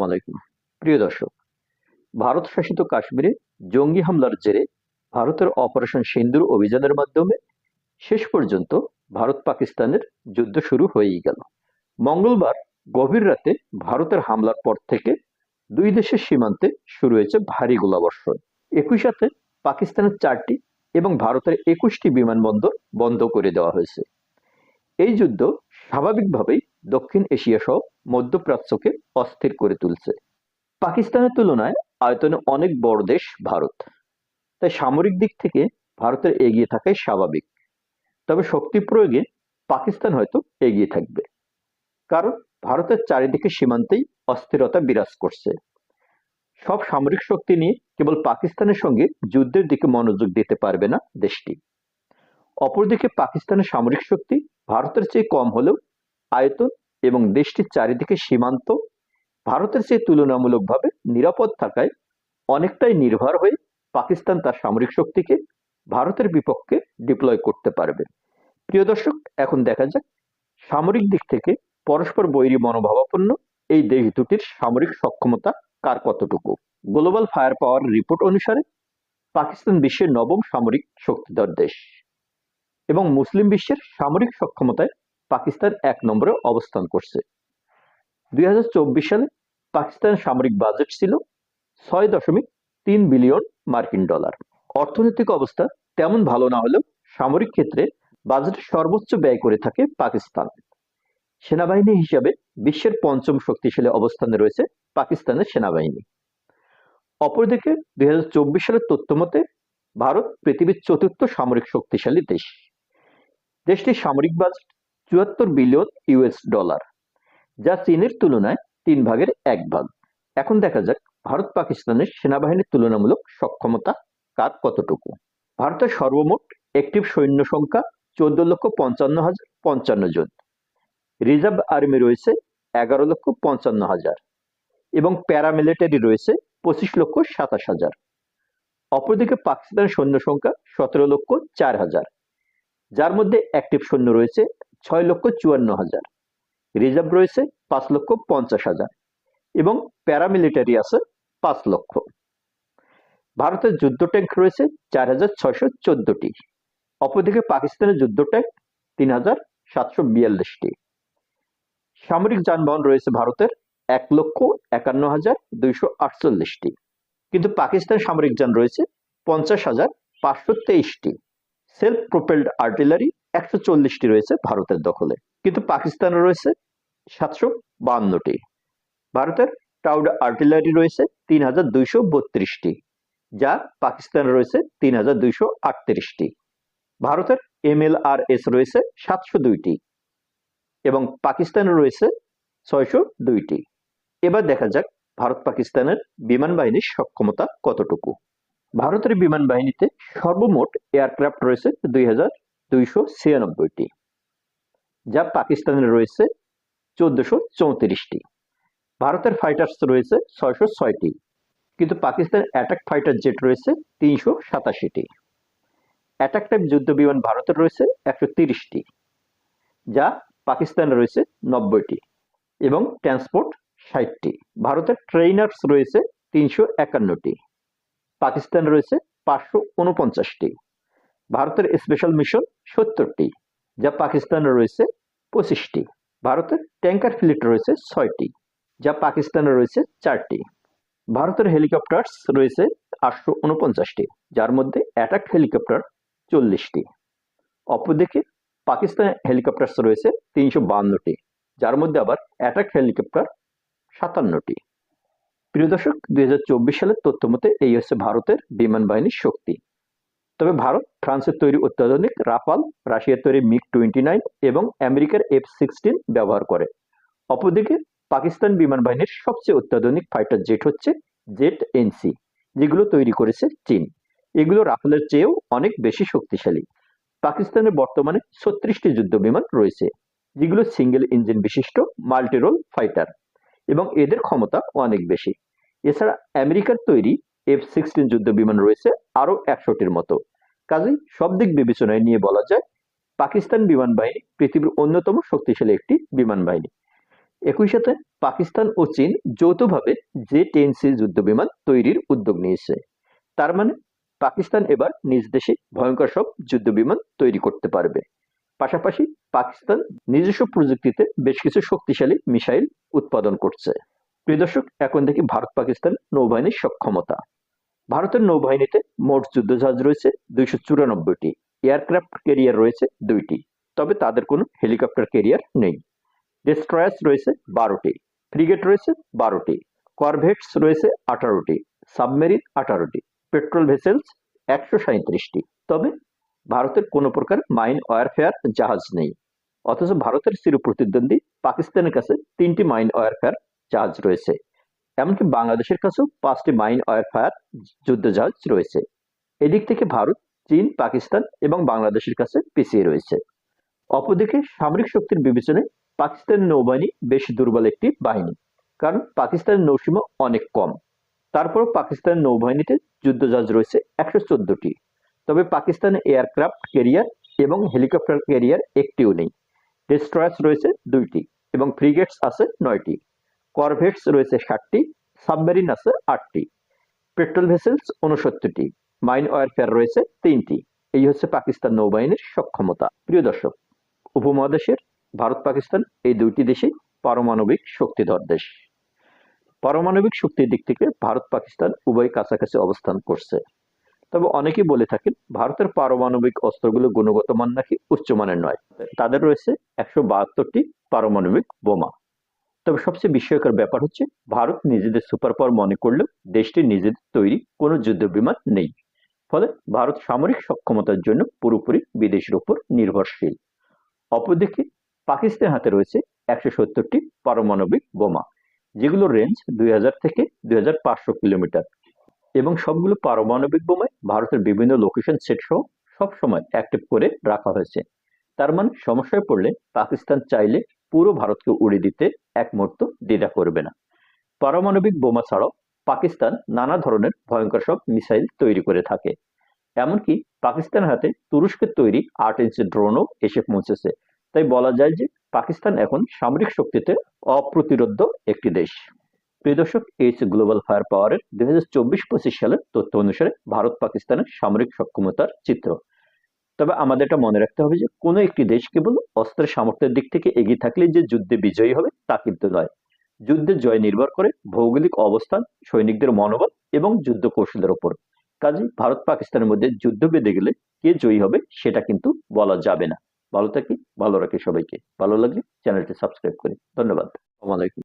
আসসালামু আলাইকুম। প্রিয় দর্শক, ভারত শাসিত কাশ্মীরে জঙ্গি হামলার জেরে ভারতের অপারেশন সিন্দুর অভিযানের মাধ্যমে শেষ পর্যন্ত ভারত পাকিস্তানের যুদ্ধ শুরু হয়েই গেল। মঙ্গলবার গভীর রাতে ভারতের হামলার পর থেকে দুই দেশের সীমান্তে শুরু হয়েছে ভারী গোলাবর্ষণ। একই সাথে পাকিস্তানের চারটি এবং ভারতের একুশটি বিমানবন্দর বন্ধ করে দেওয়া হয়েছে। এই যুদ্ধ স্বাভাবিকভাবেই দক্ষিণ এশিয়া সহ মধ্যপ্রাচ্যকে অস্থির করে তুলছে। পাকিস্তানের তুলনায় আয়তনে অনেক বড় দেশ ভারত। তাই সামরিক দিক থেকে ভারতের এগিয়ে থাকাই স্বাভাবিক। তবে শক্তি প্রয়োগে পাকিস্তান হয়তো এগিয়ে থাকবে। কারণ ভারতের চারিদিকে সীমান্তেই অস্থিরতা বিরাজ করছে। সব সামরিক শক্তি নিয়ে কেবল পাকিস্তানের সঙ্গে যুদ্ধের দিকে মনোযোগ দিতে পারবে না দেশটি। অপরদিকে পাকিস্তানের সামরিক শক্তি ভারতের চেয়ে কম হলেও আয়তন এবং দেশটির চারিদিকে সীমান্ত ভারতের চেয়ে তুলনামূলকভাবে নিরাপদ থাকায় অনেকটাই নির্ভর হয়ে পাকিস্তান তার সামরিক শক্তিকে ভারতের বিপক্ষে ডিপ্লয় করতে পারবে। প্রিয় দর্শক, এখন দেখা যাক সামরিক দিক থেকে পরস্পর বৈরী মনোভাবাপন্ন এই দেশ দুটির সামরিক সক্ষমতা কার কতটুকু? গ্লোবাল ফায়ার পাওয়ার রিপোর্ট অনুসারে পাকিস্তান বিশ্বের নবম সামরিক শক্তিধর দেশ। এবং মুসলিম বিশ্বের সামরিক সক্ষমতায় পাকিস্তান এক নম্বরে অবস্থান করছে। দুই হাজার চব্বিশ সালে পাকিস্তানের সামরিক বাজেট ছিল ছয় দশমিক তিন বিলিয়ন মার্কিন ডলার। অর্থনৈতিক অবস্থা তেমন ভালো না হলেও সামরিক ক্ষেত্রে বাজেটের সর্বোচ্চ ব্যয় করে থাকে পাকিস্তান। সেনাবাহিনী হিসাবে বিশ্বের পঞ্চম শক্তিশালী অবস্থানে রয়েছে পাকিস্তানের সেনাবাহিনী। অপরদিকে দুই হাজার চব্বিশ সালের তথ্য মতে ভারত পৃথিবীর চতুর্থ সামরিক শক্তিশালী দেশ। দেশটির সামরিক বাজেট চুয়াত্তর বিলিয়ন ইউএস ডলার, যা চীনের তুলনায় তিন ভাগের এক ভাগ। এখন দেখা যাক ভারত পাকিস্তানের সেনাবাহিনীর তুলনামূলক সক্ষমতা কার কতটুকু। ভারতের সর্বমোট একটিভ সৈন্য সংখ্যা চোদ্দ লক্ষ পঞ্চান্ন হাজার পঞ্চান্ন জন। রিজার্ভ আর্মি রয়েছে এগারো লক্ষ পঞ্চান্ন হাজার এবং প্যারামিলিটারি রয়েছে পঁচিশ লক্ষ সাতাশ হাজার। অপরদিকে পাকিস্তানের সৈন্য সংখ্যা সতেরো লক্ষ চার হাজার। যার মধ্যে অ্যাক্টিভ সৈন্য রয়েছে ছয় লক্ষ চুয়ান্ন হাজার। রিজার্ভ রয়েছে পাঁচ লক্ষ পঞ্চাশ হাজার এবং প্যারামিলিটারি আছে পাঁচ লক্ষ। ভারতের যুদ্ধ ট্যাঙ্ক রয়েছে চার হাজার ছয়শো চোদ্দটি। অপরদিকে পাকিস্তানের যুদ্ধ ট্যাঙ্ক তিন হাজার সাতশো বিয়াল্লিশটি। সামরিক যানবাহন রয়েছে ভারতের এক লক্ষ একান্ন হাজার দুইশো আটচল্লিশটি। কিন্তু পাকিস্তানের সামরিক যান রয়েছে পঞ্চাশ হাজার পাঁচশো তেইশটি। সেলফ প্রোপেলড আর্টিলারি একশো চল্লিশটি রয়েছে ভারতের দখলে। কিন্তু পাকিস্তানে রয়েছে সাতশো বাহান্নটি। ভারতের টাউড আর্টিলারি রয়েছে তিন হাজার দুইশো বত্রিশটি। যা পাকিস্তানে রয়েছে তিন হাজার দুইশো আটত্রিশটি। ভারতের এম এল আর এস রয়েছে সাতশো দুইটি। এবং পাকিস্তানে রয়েছে ছয়শো দুইটি। এবার দেখা যাক ভারত পাকিস্তানের বিমান বাহিনীর সক্ষমতা কতটুকু। ভারতের বিমান বাহিনীতে সর্বমোট এয়ারক্রাফট রয়েছে দুই হাজার দুইশো ছিয়ানব্বইটি, যা পাকিস্তানের রয়েছে চোদ্দশো চৌত্রিশটি। ভারতের ফাইটার্স রয়েছে ছয়শো ছয়টি, কিন্তু পাকিস্তানের অ্যাটাক ফাইটার জেট রয়েছে তিনশো সাতাশিটি। অ্যাটাক টাইপ যুদ্ধ বিমান ভারতের রয়েছে একশো তিরিশটি, যা পাকিস্তানের রয়েছে নব্বইটি এবং ট্রান্সপোর্ট ষাটটি। ভারতের ট্রেইনার্স রয়েছে তিনশো একান্নটি। পাকিস্তান রয়েছে পাঁচশো উনপঞ্চাশটি। ভারতের স্পেশাল মিশন সত্তরটি, যা পাকিস্তানে রয়েছে পঁচিশটি। ভারতের ট্যাঙ্কার ফ্লিট রয়েছে ছয়টি, যা পাকিস্তানে রয়েছে চারটি। ভারতের হেলিকপ্টার্স রয়েছে আটশো উনপঞ্চাশটি, যার মধ্যে অ্যাটাক হেলিকপ্টার চল্লিশটি। অপরদিকে পাকিস্তানের হেলিকপ্টার্স রয়েছে তিনশো বান্নটি, যার মধ্যে আবার অ্যাটাক হেলিকপ্টার সাতান্নটি। প্রিয় দর্শক, দুই সালের তথ্য মতে এই হচ্ছে ভারতের বিমান বাহিনীর শক্তি। তবে ভারত, ফ্রান্সের তৈরি অত্যাধুনিক রাফাল, রাশিয়ার তৈরি মিগ টোয়েন্টি নাইন এবং আমেরিকার এফ সিক্সটিন ব্যবহার করে। অপরদিকে, পাকিস্তান বিমান বাহিনীর সবচেয়ে অত্যাধুনিক ফাইটার জেট হচ্ছে জেট এনসি যেগুলো তৈরি করেছে চীন। এগুলো রাফালের চেয়েও অনেক বেশি শক্তিশালী। পাকিস্তানের বর্তমানে ছত্রিশটি যুদ্ধ বিমান রয়েছে, যেগুলো সিঙ্গেল ইঞ্জিন বিশিষ্ট মাল্টিরোল ফাইটার। এবং এদের ক্ষমতা অনেক বেশি। এছাড়া আমেরিকার তৈরি এফ সিক্সটিন যুদ্ধ বিমান রয়েছে আরও একশোটির মতো। কাজেই সব দিক বিবেচনায় নিয়ে বলা যায়, পাকিস্তান বিমান বাহিনী পৃথিবীর অন্যতম শক্তিশালী একটি বিমান বাহিনী। একই সাথে পাকিস্তান ও চীন যৌথভাবে জে টেন সি যুদ্ধ বিমান তৈরির উদ্যোগ নিয়েছে। তার মানে পাকিস্তান এবার নিজ দেশে ভয়ঙ্কর সব যুদ্ধ বিমান তৈরি করতে পারবে। পাশাপাশি পাকিস্তান নিজস্ব প্রযুক্তিতে বেশ কিছু শক্তিশালী মিসাইল উৎপাদন করছে। প্রিয় দর্শক, এখন দেখি ভারত পাকিস্তান নৌবাহিনীর সক্ষমতা। ভারতের নৌবাহিনীতে মোট যুদ্ধজাহাজ রয়েছে দুইশো চুরানব্বইটি, এয়ারক্রাফট ক্যারিয়ার রয়েছে দুইটি, তবে তাদের কোনো হেলিকপ্টার ক্যারিয়ার নেই। ডেস্ট্রয়ার্স রয়েছে বারোটি, ফ্রিগেট রয়েছে বারোটি, করভেটস রয়েছে আঠারোটি, সাবমেরিন আঠারোটি, পেট্রোল ভেসেলস একশো সাঁত্রিশটি তবে ভারতের কোনো প্রকার মাইন ওয়ারফেয়ার জাহাজ নেই। অথচ ভারতের চির প্রতিদ্বন্দ্বী পাকিস্তানের কাছে তিনটি মাইন ওয়ারফেয়ার জাহাজ রয়েছে। এমনকি বাংলাদেশের কাছেও পাঁচটি মাইন ওয়ারফেয়ার যুদ্ধ জাহাজ রয়েছে। এদিক থেকে ভারত, চীন, পাকিস্তান এবং বাংলাদেশের কাছে পিছিয়ে রয়েছে। অপরদিকে সামরিক শক্তির বিবেচনায় পাকিস্তানের নৌবাহিনী বেশ দুর্বল একটি বাহিনী, কারণ পাকিস্তানের নৌসীমা অনেক কম। তারপর পাকিস্তানের নৌবাহিনীতে যুদ্ধজাহাজ রয়েছে একশো চোদ্দটি। তবে পাকিস্তানের এয়ারক্রাফট ক্যারিয়ার এবং হেলিকপ্টার ক্যারিয়ার একটিও নেই। ডেস্ট্রয়ার্স রয়েছে দুইটি এবং ফ্রিগেটস আছে নয়টি। করভেটস রয়েছে ষাটটি সাবমেরিন আছে আটটি। পেট্রোল ভেসেলস উনসত্তরটি। মাইন ওয়ারফেয়ার রয়েছে তিনটি। এই হচ্ছে পাকিস্তান নৌবাহিনীর সক্ষমতা। প্রিয় দর্শক, উপমহাদেশের ভারত পাকিস্তান এই দুইটি দেশই পারমাণবিক শক্তিধর দেশ। পারমাণবিক শক্তির দিক থেকে ভারত পাকিস্তান উভয় কাছাকাছি অবস্থান করছে। তবে অনেকেই বলে থাকেন, ভারতের পারমাণবিক অস্ত্রগুলো গুণগত মান নাকি উচ্চমানের নয়। তাদের রয়েছে একশো বাহাত্তরটি পারমাণবিক বোমা। তবে সবচেয়ে বিস্ময়কর ব্যাপার হচ্ছে, ভারত নিজেদের সুপার পাওয়ার মনে করলেও দেশটির নিজেদের তৈরি কোনো যুদ্ধ বিমান নেই। ফলে ভারত সামরিক সক্ষমতার জন্য পুরোপুরি বিদেশের উপর নির্ভরশীল। অপরদিকে, পাকিস্তানের হাতে রয়েছে একশো সত্তরটি পারমাণবিক বোমা, যেগুলোর রেঞ্জ দুই হাজার থেকে দুই হাজার পাঁচশো কিলোমিটার। এবং সবগুলো পারমাণবিক বোমায় ভারতের বিভিন্ন লোকেশন সেট সহ সবসময় অ্যাক্টিভ করে রাখা হয়েছে। তার মানে সমস্যায় পড়লে পাকিস্তান চাইলে পুরো ভারতকে উড়ে দিতে এক মুহূর্ত দ্বিধা করবে না। পারমাণবিক বোমা ছাড়াও পাকিস্তান নানা ধরনের ভয়ঙ্কর সব মিসাইল তৈরি করে থাকে। এমনকি পাকিস্তান হাতে তুরস্কের তৈরি আট ইঞ্চি ড্রোনও এসে পৌঁছেছে। তাই বলা যায় যে পাকিস্তান এখন সামরিক শক্তিতে অপ্রতিরোধ একটি দেশ। প্রিয় দর্শক, এই গ্লোবাল ফায়ার পাওয়ারের দুই হাজার চব্বিশ পঁচিশ সালের তথ্য অনুসারে ভারত পাকিস্তানের সামরিক সক্ষমতার চিত্র। তবে আমাদের এটা মনে রাখতে হবে যে, কোনো একটি দেশ কেবল অস্ত্রের সামর্থ্যের দিক থেকে এগিয়ে থাকলে যে যুদ্ধে বিজয়ী হবে তা কিন্তু নয়। যুদ্ধের জয় নির্ভর করে ভৌগোলিক অবস্থান, সৈনিকদের মনোবল এবং যুদ্ধ কৌশলের ওপর। কাজে ভারত পাকিস্তানের মধ্যে যুদ্ধ বেঁধে গেলে কে জয়ী হবে সেটা কিন্তু বলা যাবে না। ভালো থাকি, ভালো রাখি সবাইকে। ভালো লাগলে চ্যানেলটি সাবস্ক্রাইব করি। ধন্যবাদ। আলাইকুম।